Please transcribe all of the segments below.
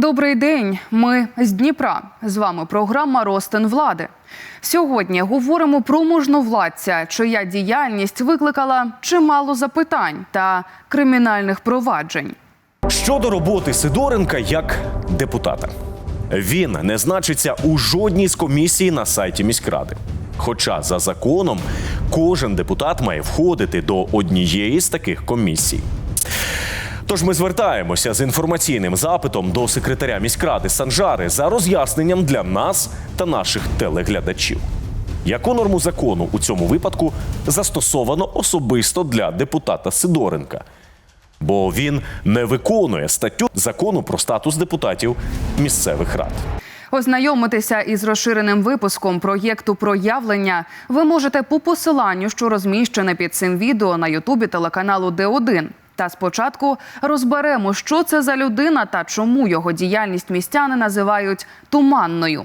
Добрий день. Ми з Дніпра. З вами програма Ростин влади. Сьогодні говоримо про можновладця, чия діяльність викликала чимало запитань та кримінальних проваджень. Щодо роботи Сидоренка як депутата, він не значиться у жодній з комісій на сайті міськради. Хоча за законом кожен депутат має входити до однієї з таких комісій. Тож ми звертаємося з інформаційним запитом до секретаря міськради Санжари за роз'ясненням для нас та наших телеглядачів. Яку норму закону у цьому випадку застосовано особисто для депутата Сидоренка? бо він не виконує статтю закону про статус депутатів місцевих рад. Ознайомитися із розширеним випуском проєкту проявлення ви можете по посиланню, що розміщене під цим відео на Ютубі телеканалу Д1. Та спочатку розберемо, що це за людина та чому його діяльність містяни називають туманною.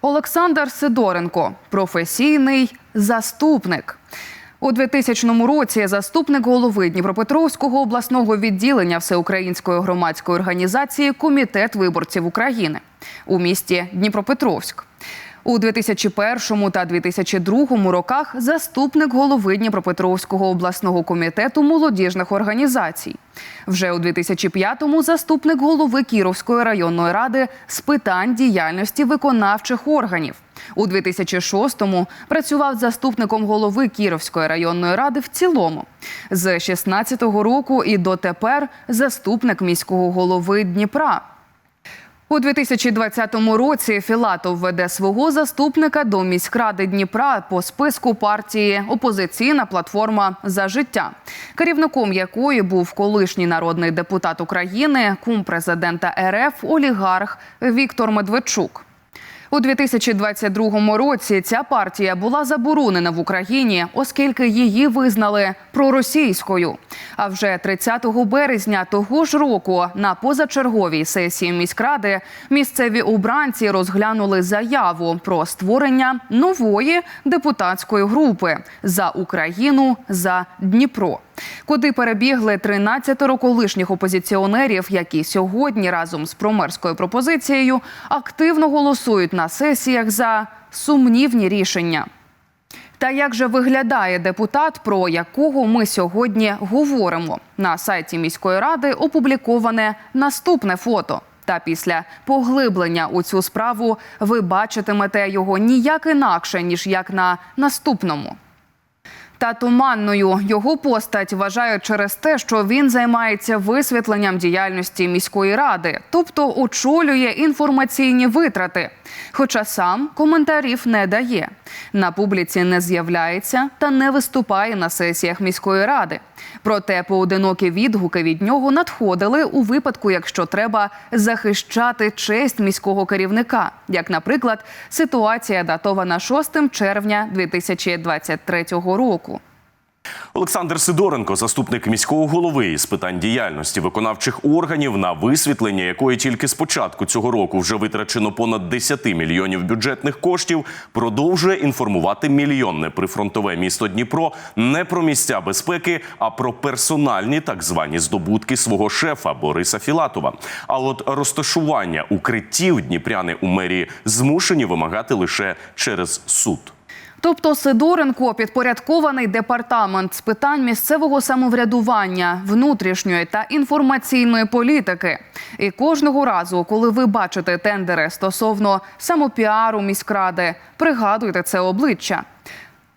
Олександр Сидоренко професійний заступник. У 2000 році заступник голови Дніпропетровського обласного відділення Всеукраїнської громадської організації Комітет виборців України у місті Дніпропетровськ. У 2001 та 2002 роках заступник голови Дніпропетровського обласного комітету молодіжних організацій. Вже у 2005-му заступник голови Кіровської районної ради з питань діяльності виконавчих органів. У 2006-му працював заступником голови Кіровської районної ради в цілому. З 16-го року і дотепер заступник міського голови Дніпра. У 2020 році Філатов веде свого заступника до міськради Дніпра по списку партії Опозиційна платформа за життя, керівником якої був колишній народний депутат України, кум президента РФ олігарх Віктор Медведчук. У 2022 році ця партія була заборонена в Україні, оскільки її визнали проросійською. А вже 30 березня того ж року на позачерговій сесії міськради місцеві обранці розглянули заяву про створення нової депутатської групи за Україну за Дніпро. Куди перебігли 13 колишніх опозиціонерів, які сьогодні разом з промерською пропозицією активно голосують на сесіях за сумнівні рішення. Та як же виглядає депутат, про якого ми сьогодні говоримо? На сайті міської ради опубліковане наступне фото. Та після поглиблення у цю справу ви бачитимете його ніяк інакше ніж як на наступному. Та туманною його постать вважають через те, що він займається висвітленням діяльності міської ради, тобто очолює інформаційні витрати. Хоча сам коментарів не дає. На публіці не з'являється та не виступає на сесіях міської ради. Проте поодинокі відгуки від нього надходили у випадку, якщо треба захищати честь міського керівника, як, наприклад, ситуація датована 6 червня 2023 року. Олександр Сидоренко, заступник міського голови з питань діяльності виконавчих органів, на висвітлення якої тільки з початку цього року вже витрачено понад 10 мільйонів бюджетних коштів, продовжує інформувати мільйонне прифронтове місто Дніпро не про місця безпеки, а про персональні так звані здобутки свого шефа Бориса Філатова. А от розташування укриттів дніпряни у мерії змушені вимагати лише через суд. Тобто Сидоренко підпорядкований департамент з питань місцевого самоврядування, внутрішньої та інформаційної політики. І кожного разу, коли ви бачите тендери стосовно самопіару міськради, пригадуйте це обличчя.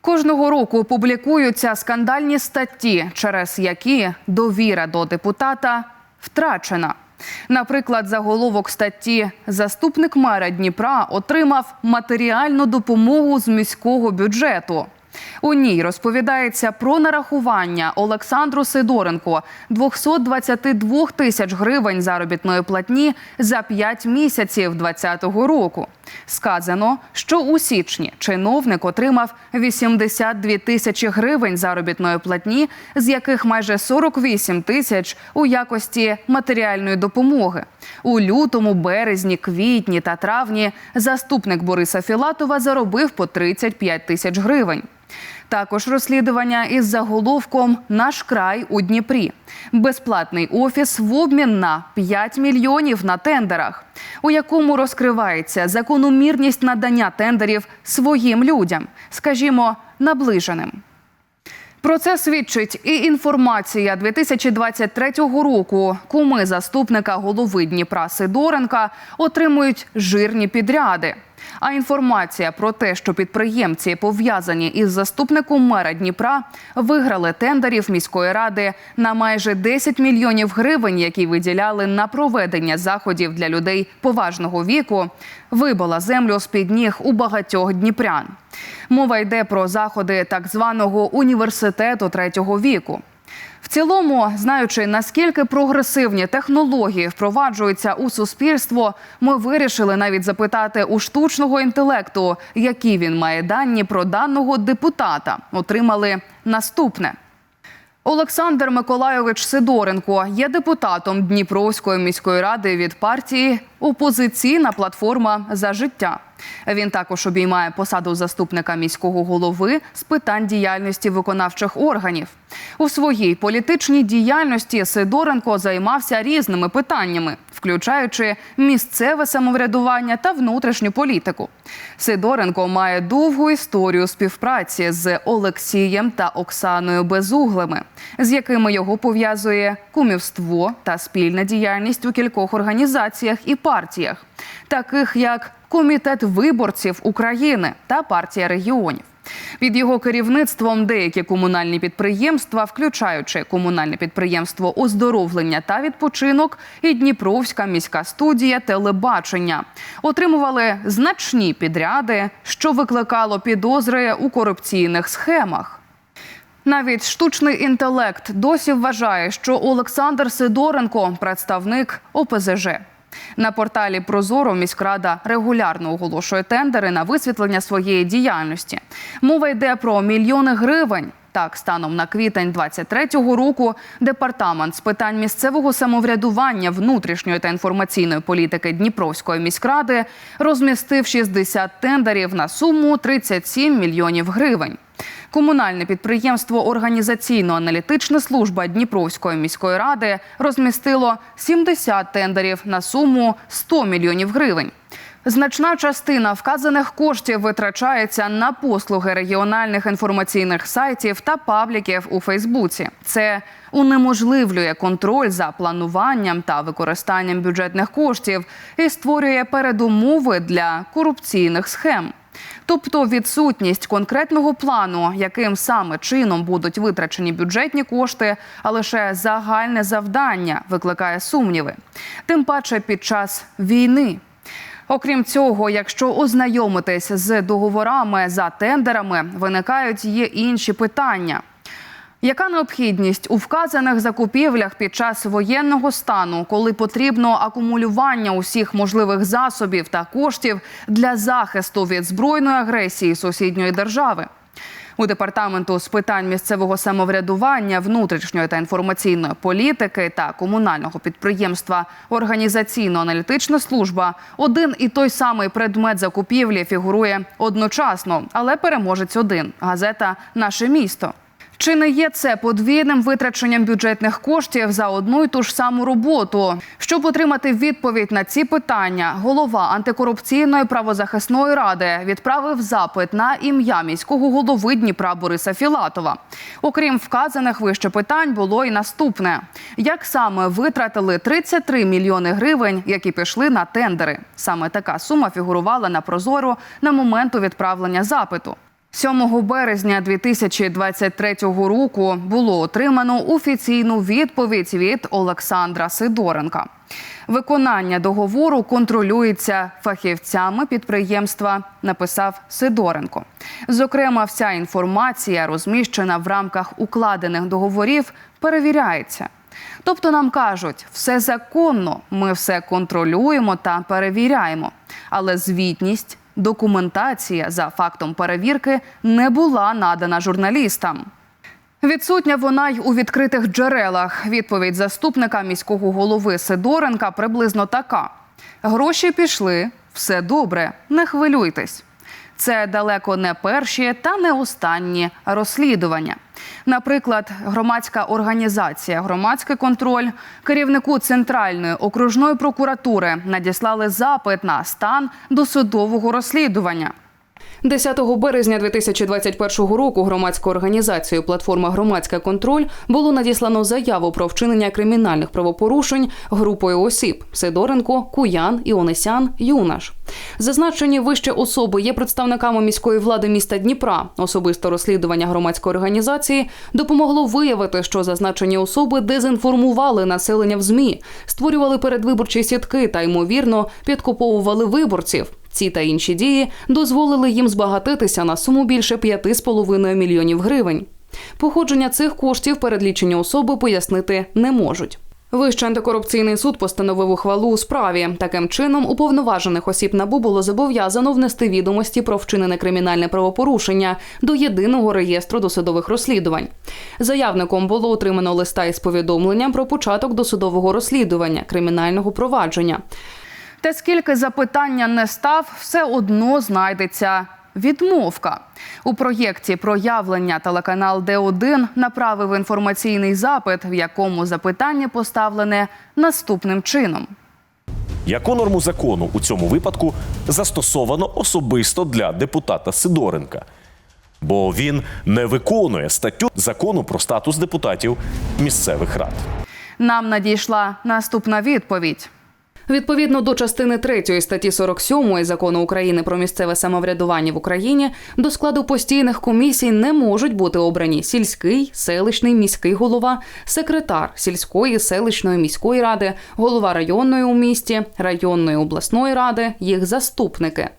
Кожного року публікуються скандальні статті, через які довіра до депутата втрачена. Наприклад, заголовок статті Заступник мера Дніпра отримав матеріальну допомогу з міського бюджету. У ній розповідається про нарахування Олександру Сидоренко 222 тисяч гривень заробітної платні за 5 місяців 2020 року. Сказано, що у січні чиновник отримав 82 тисячі гривень заробітної платні, з яких майже 48 тисяч у якості матеріальної допомоги. У лютому, березні, квітні та травні заступник Бориса Філатова заробив по 35 тисяч гривень. Також розслідування із заголовком Наш край у Дніпрі. Безплатний офіс в обмін на 5 мільйонів на тендерах, у якому розкривається закономірність надання тендерів своїм людям, скажімо, наближеним. Про це свідчить і інформація 2023 року. Куми заступника голови Дніпра Сидоренка отримують жирні підряди. А інформація про те, що підприємці пов'язані із заступником мера Дніпра, виграли тендерів міської ради на майже 10 мільйонів гривень, які виділяли на проведення заходів для людей поважного віку, вибила землю з під ніг у багатьох дніпрян. Мова йде про заходи так званого університету третього віку. В цілому, знаючи наскільки прогресивні технології впроваджуються у суспільство, ми вирішили навіть запитати у штучного інтелекту, які він має дані про даного депутата. Отримали наступне. Олександр Миколайович Сидоренко є депутатом Дніпровської міської ради від партії Опозиційна платформа за життя. Він також обіймає посаду заступника міського голови з питань діяльності виконавчих органів. У своїй політичній діяльності Сидоренко займався різними питаннями, включаючи місцеве самоврядування та внутрішню політику. Сидоренко має довгу історію співпраці з Олексієм та Оксаною Безуглими, з якими його пов'язує кумівство та спільна діяльність у кількох організаціях і партіях, таких як Комітет виборців України та партія регіонів. Під його керівництвом деякі комунальні підприємства, включаючи комунальне підприємство оздоровлення та відпочинок і Дніпровська міська студія телебачення, отримували значні підряди, що викликало підозри у корупційних схемах. Навіть штучний інтелект досі вважає, що Олександр Сидоренко представник ОПЗЖ. На порталі Прозоро міськрада регулярно оголошує тендери на висвітлення своєї діяльності. Мова йде про мільйони гривень. Так, станом на квітень 23-го року департамент з питань місцевого самоврядування, внутрішньої та інформаційної політики Дніпровської міськради розмістив 60 тендерів на суму 37 мільйонів гривень. Комунальне підприємство Організаційно-аналітична служба Дніпровської міської ради розмістило 70 тендерів на суму 100 мільйонів гривень. Значна частина вказаних коштів витрачається на послуги регіональних інформаційних сайтів та пабліків у Фейсбуці. Це унеможливлює контроль за плануванням та використанням бюджетних коштів і створює передумови для корупційних схем. Тобто відсутність конкретного плану, яким саме чином будуть витрачені бюджетні кошти, а лише загальне завдання викликає сумніви. Тим паче під час війни. Окрім цього, якщо ознайомитись з договорами за тендерами, виникають є інші питання. Яка необхідність у вказаних закупівлях під час воєнного стану, коли потрібно акумулювання усіх можливих засобів та коштів для захисту від збройної агресії сусідньої держави? У департаменту з питань місцевого самоврядування, внутрішньої та інформаційної політики та комунального підприємства Організаційно-аналітична служба один і той самий предмет закупівлі фігурує одночасно, але переможець один газета Наше місто. Чи не є це подвійним витраченням бюджетних коштів за одну й ту ж саму роботу? Щоб отримати відповідь на ці питання, голова антикорупційної правозахисної ради відправив запит на ім'я міського голови Дніпра Бориса Філатова. Окрім вказаних вище питань, було і наступне: як саме витратили 33 мільйони гривень, які пішли на тендери? Саме така сума фігурувала на прозоро на моменту відправлення запиту. 7 березня 2023 року було отримано офіційну відповідь від Олександра Сидоренка. Виконання договору контролюється фахівцями підприємства, написав Сидоренко. Зокрема, вся інформація, розміщена в рамках укладених договорів, перевіряється. Тобто нам кажуть, все законно, ми все контролюємо та перевіряємо, але звітність документація за фактом перевірки не була надана журналістам. Відсутня вона й у відкритих джерелах. Відповідь заступника міського голови Сидоренка приблизно така: гроші пішли, все добре, не хвилюйтесь. Це далеко не перші та не останні розслідування. Наприклад, громадська організація Громадський контроль керівнику центральної окружної прокуратури надіслали запит на стан досудового розслідування. 10 березня 2021 року громадською організацією Платформа Громадський контроль було надіслано заяву про вчинення кримінальних правопорушень групою осіб Сидоренко, Куян, Іонесян, Юнаш. Зазначені вище особи є представниками міської влади міста Дніпра. Особисте розслідування громадської організації допомогло виявити, що зазначені особи дезінформували населення в змі, створювали передвиборчі сітки та ймовірно підкуповували виборців. Ці та інші дії дозволили їм збагатитися на суму більше 5,5 мільйонів гривень. Походження цих коштів передлічені особи пояснити не можуть. Вищий антикорупційний суд постановив ухвалу у справі. Таким чином, уповноважених осіб НАБУ було зобов'язано внести відомості про вчинене кримінальне правопорушення до єдиного реєстру досудових розслідувань. Заявником було отримано листа із повідомленням про початок досудового розслідування кримінального провадження. Та скільки запитання не став, все одно знайдеться відмовка. У проєкті проявлення телеканал Д1 направив інформаційний запит, в якому запитання поставлене наступним чином. Яку норму закону у цьому випадку застосовано особисто для депутата Сидоренка? Бо він не виконує статтю закону про статус депутатів місцевих рад. Нам надійшла наступна відповідь. Відповідно до частини 3 статті 47 закону України про місцеве самоврядування в Україні до складу постійних комісій не можуть бути обрані сільський, селищний, міський голова, секретар сільської, селищної міської ради, голова районної у місті, районної обласної ради, їх заступники.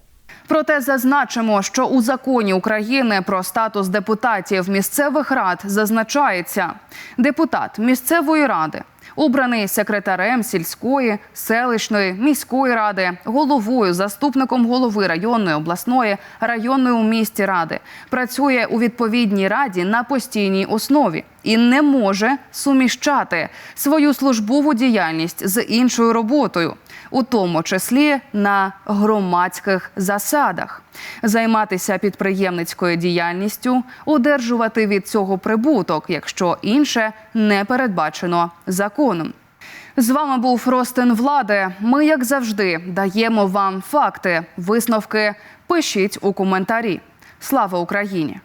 Проте зазначимо, що у законі України про статус депутатів місцевих рад зазначається депутат місцевої ради. Обраний секретарем сільської, селищної, міської ради, головою, заступником голови районної, обласної, районної у місті ради, працює у відповідній раді на постійній основі і не може суміщати свою службову діяльність з іншою роботою, у тому числі на громадських засадах, займатися підприємницькою діяльністю, одержувати від цього прибуток, якщо інше не передбачено законом. З вами був Ростин Влади. Ми, як завжди, даємо вам факти, висновки. Пишіть у коментарі. Слава Україні!